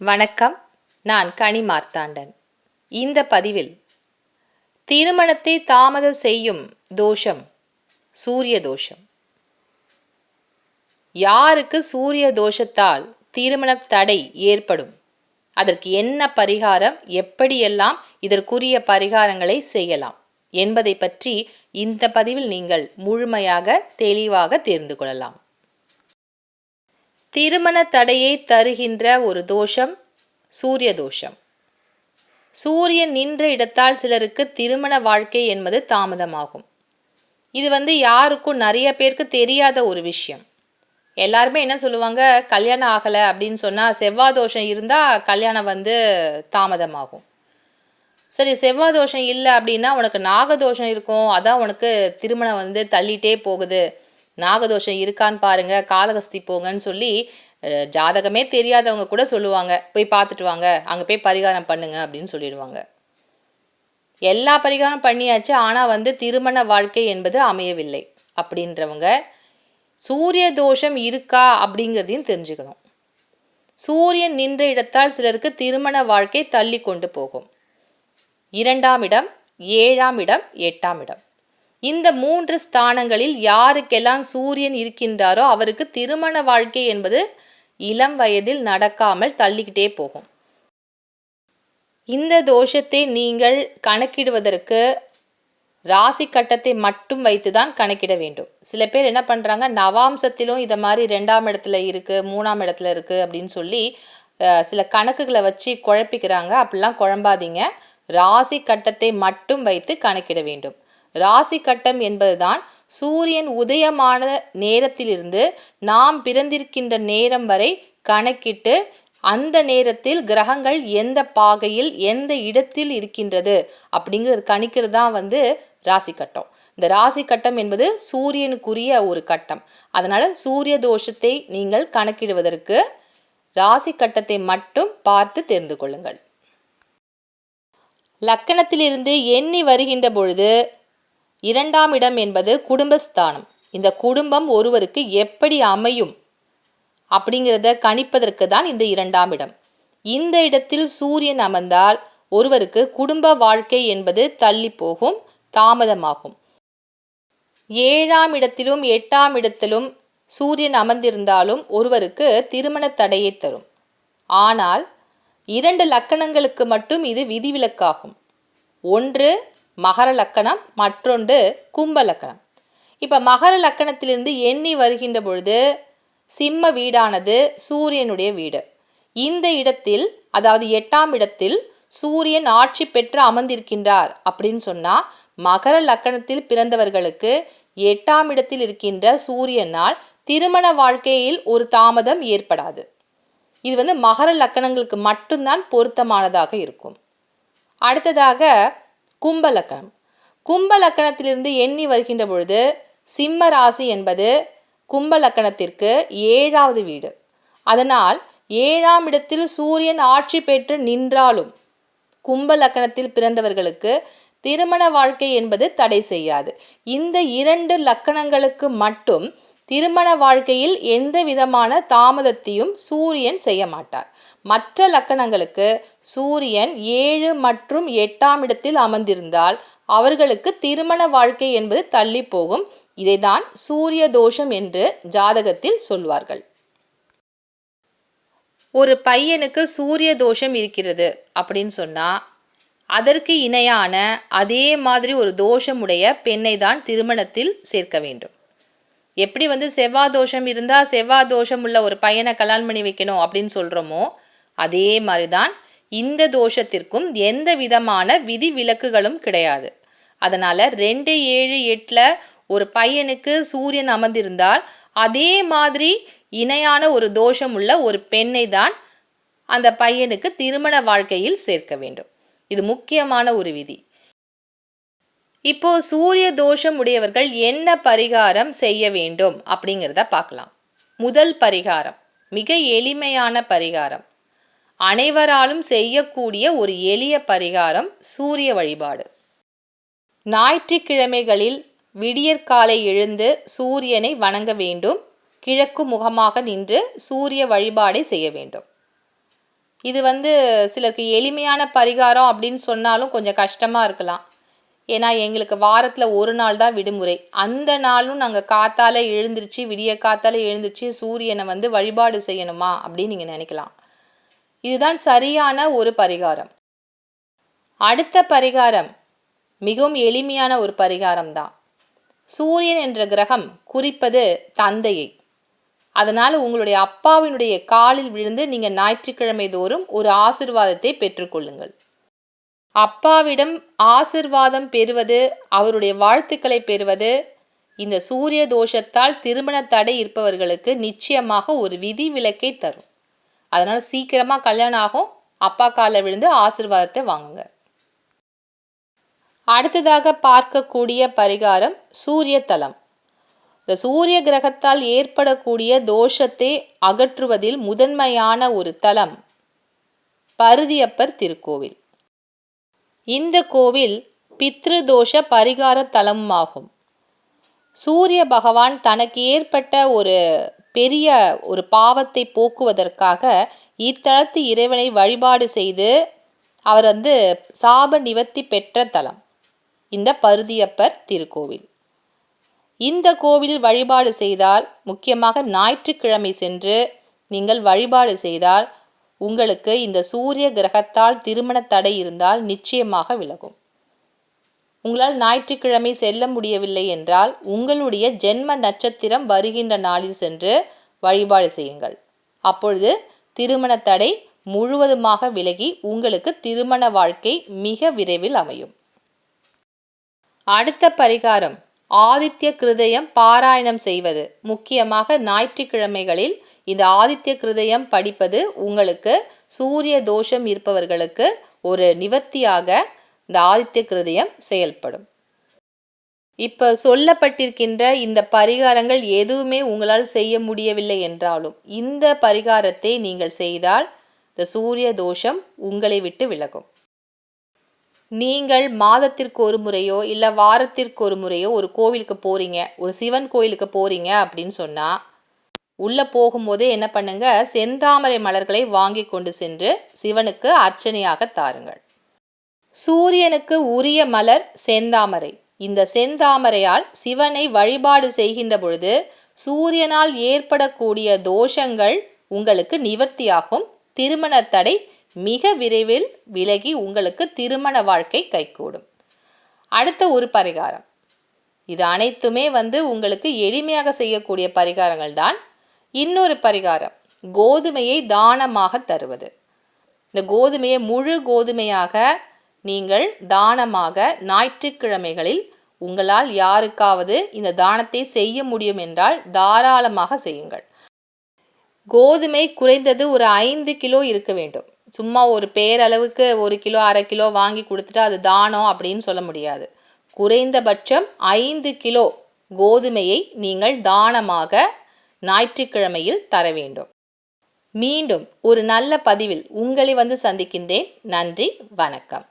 வணக்கம். நான் கனி மார்த்தாண்டன். இந்த பதிவில் திருமணத்தை தாமதம் செய்யும் தோஷம் சூரிய தோஷம். யாருக்கு சூரிய தோஷத்தால் திருமண தடை ஏற்படும்? அதற்கு என்ன பரிகாரம் எப்படியெல்லாம் இதற்குரிய பரிகாரங்களை செய்யலாம்? என்பதை பற்றி இந்த பதிவில் நீங்கள் முழுமையாக தெளிவாக தெரிந்து கொள்ளலாம். திருமண தடையை தருகின்ற ஒரு தோஷம் சூரிய தோஷம். சூரியன் நின்ற இடத்தால் சிலருக்கு திருமண வாழ்க்கை என்பது தாமதமாகும். இது வந்து யாருக்கும் நிறைய பேருக்கு தெரியாத ஒரு விஷயம். எல்லாருமே என்ன சொல்லுவாங்க? கல்யாணம் ஆகலை அப்படின்னு சொன்னால் செவ்வாய் தோஷம் இருந்தால் கல்யாணம் வந்து தாமதமாகும். சரி செவ்வாய் தோஷம் இல்லை அப்படின்னா உனக்கு நாகதோஷம் இருக்கும். அதான் உனக்கு திருமணம் வந்து தள்ளிட்டே போகுது. நாகதோஷம் இருக்கான்னு பாருங்க காலகஸ்தி போங்கன்னு சொல்லி ஜாதகமே தெரியாதவங்க கூட சொல்லுவாங்க. போய் பார்த்துட்டு வாங்க அங்கே போய் பரிகாரம் பண்ணுங்க அப்படின்னு சொல்லிடுவாங்க. எல்லா பரிகாரம் பண்ணியாச்சு ஆனால் வந்து திருமண வாழ்க்கை என்பது அமையவில்லை அப்படின்றவங்க சூரிய தோஷம் இருக்கா அப்படிங்கிறதையும் தெரிஞ்சுக்கணும். சூரியன் நின்ற இடத்தால் சிலருக்கு திருமண வாழ்க்கை தள்ளி கொண்டு போகும். இரண்டாம் இடம் ஏழாம் இடம் எட்டாம் இடம். இந்த மூன்று ஸ்தானங்களில் யாருக்கெல்லாம் சூரியன் இருக்கின்றாரோ அவருக்கு திருமண வாழ்க்கை என்பது இளம் வயதில் நடக்காமல் தள்ளிக்கிட்டே போகும். இந்த தோஷத்தை நீங்கள் கணக்கிடுவதற்கு ராசி கட்டத்தை மட்டும் வைத்து தான் கணக்கிட வேண்டும். சில பேர் என்ன பண்ணுறாங்க நவாம்சத்திலும் இதை மாதிரி ரெண்டாம் இடத்துல இருக்குது மூணாம் இடத்துல இருக்குது அப்படின்னு சொல்லி சில கணக்குகளை வச்சு குழப்பிக்கிறாங்க. அப்படிலாம் குழம்பாதீங்க. ராசி கட்டத்தை மட்டும் வைத்து கணக்கிட வேண்டும். ராசி கட்டம் என்பதுதான் சூரியன் உதயமான நேரத்திலிருந்து நாம் பிறந்திருக்கின்ற நேரம் வரை கணக்கிட்டு அந்த நேரத்தில் கிரகங்கள் எந்த பாகையில் எந்த இடத்தில் இருக்கின்றது அப்படிங்கிறது கணிக்கிறது தான் வந்து ராசி கட்டம். இந்த ராசி கட்டம் என்பது சூரியனுக்குரிய ஒரு கட்டம். அதனால் சூரிய தோஷத்தை நீங்கள் கணக்கிடுவதற்கு ராசி கட்டத்தை மட்டும் பார்த்து தெரிந்து கொள்ளுங்கள். லக்கணத்திலிருந்து எண்ணி வருகின்ற பொழுது இரண்டாம் இடம் என்பது குடும்பஸ்தானம். இந்த குடும்பம் ஒருவருக்கு எப்படி அமையும் அப்படிங்கிறத கணிப்பதற்கு தான் இந்த இரண்டாம் இடம். இந்த இடத்தில் சூரியன் அமர்ந்தால் ஒருவருக்கு குடும்ப வாழ்க்கை என்பது தள்ளி போகும் தாமதமாகும். ஏழாம் இடத்திலும் எட்டாம் இடத்திலும் சூரியன் அமர்ந்திருந்தாலும் ஒருவருக்கு திருமண தடையை தரும். ஆனால் இரண்டு லக்கணங்களுக்கு மட்டும் இது விதிவிலக்காகும். ஒன்று மகர லக்கணம் மற்றொன்று கும்ப லக்கணம். இப்போ மகர லக்கணத்திலிருந்து எண்ணி வருகின்ற பொழுது சிம்ம வீடானது சூரியனுடைய வீடு. இந்த இடத்தில் அதாவது எட்டாம் இடத்தில் சூரியன் ஆட்சி பெற்று அமர்ந்திருக்கின்றார் அப்படின்னு சொன்னால் மகர லக்கணத்தில் பிறந்தவர்களுக்கு எட்டாம் இடத்தில் இருக்கின்ற சூரியனால் திருமண வாழ்க்கையில் ஒரு தாமதம் ஏற்படாது. இது வந்து மகர லக்கணங்களுக்கு மட்டும்தான் பொருத்தமானதாக இருக்கும். அடுத்ததாக கும்பலக்கணம். கும்பலக்கணத்திலிருந்து எண்ணி வருகின்ற பொழுது சிம்ம ராசி என்பது கும்பலக்கணத்திற்கு ஏழாவது வீடு. அதனால் ஏழாம் இடத்தில் சூரியன் ஆட்சி பெற்று நின்றாலும் கும்பலக்கணத்தில் பிறந்தவர்களுக்கு திருமண வாழ்க்கை என்பது தடை செய்யாது. இந்த இரண்டு லக்கணங்களுக்கு மட்டும் திருமண வாழ்க்கையில் எந்த விதமான தாமதத்தையும் சூரியன் செய்ய மாட்டார் மற்ற லக்கணங்களுக்கு சூரியன் ஏழு மற்றும் எட்டாம் இடத்தில் அமர்ந்திருந்தால் அவர்களுக்கு திருமண வாழ்க்கை என்பது தள்ளி போகும் இதைதான் சூரிய தோஷம் என்று ஜாதகத்தில் சொல்வார்கள். ஒரு பையனுக்கு சூரிய தோஷம் இருக்கிறது அப்படின்னு சொன்னால் அதற்கு இணையான அதே மாதிரி ஒரு தோஷமுடைய பெண்ணை தான் திருமணத்தில் சேர்க்க வேண்டும். எப்படி வந்து செவ்வாய் தோஷம் இருந்தால் செவ்வாய் தோஷம் உள்ள ஒரு பையனை கல்யாணம் பண்ணி வைக்கணும் அப்படின்னு சொல்கிறோமோ அதே மாதிரி தான் இந்த தோஷத்திற்கும் எந்த விதமான விதி விலக்குகளும் கிடையாது. அதனால் ரெண்டு ஏழு எட்டில் ஒரு பையனுக்கு சூரியன் அமர்ந்திருந்தால் அதே மாதிரி இணையான ஒரு தோஷம் உள்ள ஒரு பெண்ணை தான் அந்த பையனுக்கு திருமண வாழ்க்கையில் சேர்க்க வேண்டும். இது முக்கியமான ஒரு விதி. இப்போ சூரிய தோஷம் உடையவர்கள் என்ன பரிகாரம் செய்ய வேண்டும் அப்படிங்கிறத பார்க்கலாம். முதல் பரிகாரம் மிக எளிமையான பரிகாரம். அனைவராலும் செய்யக்கூடிய ஒரு எளிய பரிகாரம் சூரிய வழிபாடு. ஞாயிற்றுக்கிழமைகளில் விடியற்காலை எழுந்து சூரியனை வணங்க வேண்டும். கிழக்கு முகமாக நின்று சூரிய வழிபாடை செய்ய வேண்டும். இது வந்து சிலருக்கு எளிமையான பரிகாரம் அப்படின்னு சொன்னாலும் கொஞ்சம் கஷ்டமாக இருக்கலாம். ஏன்னா எங்களுக்கு வாரத்தில் ஒரு நாள் தான் விடுமுறை. அந்த நாளும் நாங்கள் காத்தால் எழுந்திருச்சு விடிய காத்தால் எழுந்திருச்சு சூரியனை வந்து வழிபாடு செய்யணுமா அப்படின்னு நீங்கள் நினைக்கலாம். இதுதான் சரியான ஒரு பரிகாரம். அடுத்த பரிகாரம் மிகவும் எளிமையான ஒரு பரிகாரம் தான். சூரியன் என்ற கிரகம் குறிப்பது தந்தையை. அதனால் உங்களுடைய அப்பாவினுடைய காலில் விழுந்து நீங்கள் ஞாயிற்றுக்கிழமை தோறும் ஒரு ஆசிர்வாதத்தை பெற்றுக்கொள்ளுங்கள். அப்பாவிடம் ஆசிர்வாதம் பெறுவது அவருடைய வாழ்த்துக்களை பெறுவது இந்த சூரிய தோஷத்தால் திருமண தடை இருப்பவர்களுக்கு நிச்சயமாக ஒரு விதி விலக்கை தரும். அதனால் சீக்கிரமாக கல்யாணம் ஆகும் அப்பா காலில் விழுந்து ஆசிர்வாதத்தை வாங்குங்க. அடுத்ததாக பார்க்கக்கூடிய பரிகாரம் சூரிய தலம். இந்த சூரிய கிரகத்தால் ஏற்படக்கூடிய தோஷத்தை அகற்றுவதில் முதன்மையான ஒரு தலம் பருதியப்பர் திருக்கோவில். இந்த கோவில் பித்ருதோஷ பரிகார தலமாகும். சூரிய பகவான் தனக்கு ஏற்பட்ட ஒரு பெரிய ஒரு பாவத்தை போக்குவதற்காக இத்தலத்து இறைவனை வழிபாடு செய்து அவர் வந்து சாப நிவர்த்தி பெற்ற தலம். இந்த பருதியப்பர் திருக்கோவில். இந்த கோவில் வழிபாடு செய்தால் முக்கியமாக ஞாயிற்றுக்கிழமை சென்று நீங்கள் வழிபாடு செய்தால் உங்களுக்கு இந்த சூரிய கிரகத்தால் திருமண தடை இருந்தால் நிச்சயமாக விலகும். உங்களால் ஞாயிற்றுக்கிழமை செல்ல முடியவில்லை என்றால் உங்களுடைய ஜென்ம நட்சத்திரம் வருகின்ற நாளில் சென்று வழிபாடு செய்யுங்கள். அப்பொழுது திருமண தடை முழுவதுமாக விலகி உங்களுக்கு திருமண வாழ்க்கை மிக விரைவில் அமையும். அடுத்த பரிகாரம் ஆதித்ய கிருதயம் பாராயணம் செய்வது. முக்கியமாக ஞாயிற்றுக்கிழமைகளில் இந்த ஆதித்ய கிருதயம் படிப்பது உங்களுக்கு சூரிய தோஷம் இருப்பவர்களுக்கு ஒரு நிவர்த்தியாக இந்த ஆதித்ய கிருதயம் செயல்படும். இப்போ சொல்லப்பட்டிருக்கின்ற இந்த பரிகாரங்கள் எதுவுமே உங்களால் செய்ய முடியவில்லை என்றாலும் இந்த பரிகாரத்தை நீங்கள் செய்தால் இந்த சூரிய தோஷம் உங்களை விட்டு விலகும். நீங்கள் மாதத்திற்கு ஒரு முறையோ இல்லை வாரத்திற்கு ஒரு முறையோ ஒரு கோவிலுக்கு போகிறீங்க ஒரு சிவன் கோயிலுக்கு போகிறீங்க அப்படின்னு சொன்னால் உள்ளே போகும்போதே என்ன பண்ணுங்க செந்தாமரை மலர்களை வாங்கி கொண்டு சென்று சிவனுக்கு அர்ச்சனையாக தாருங்கள். சூரியனுக்கு உரிய மலர் செந்தாமரை. இந்த செந்தாமரையால் சிவனை வழிபாடு செய்கின்ற பொழுது சூரியனால் ஏற்படக்கூடிய தோஷங்கள் உங்களுக்கு நிவர்த்தியாகும். திருமண தடை மிக விரைவில் விலகி உங்களுக்கு திருமண வாழ்க்கை கைகூடும். அடுத்த ஒரு பரிகாரம். இது அனைத்துமே வந்து உங்களுக்கு எளிமையாக செய்யக்கூடிய பரிகாரங்கள் தான் இன்னொரு பரிகாரம் கோதுமையை தானமாக தருவது. இந்த கோதுமையை முழு கோதுமையாக நீங்கள் தானமாக ஞாயிற்றுக்கிழமைகளில் உங்களால் யாருக்காவது இந்த தானத்தை செய்ய முடியும் என்றால் தாராளமாக செய்யுங்கள். கோதுமை குறைந்தது ஒரு ஐந்து கிலோ இருக்க வேண்டும். சும்மா ஒரு பேரளவுக்கு ஒரு கிலோ அரை கிலோ வாங்கி கொடுத்துட்டு அது தானம் அப்படின்னு சொல்ல முடியாது. குறைந்தபட்சம் ஐந்து கிலோ கோதுமையை நீங்கள் தானமாக ஞாயிற்றுக்கிழமையில் தர வேண்டும். மீண்டும் ஒரு நல்ல பதிவில் உங்களை வந்து சந்திக்கின்றேன். நன்றி வணக்கம்.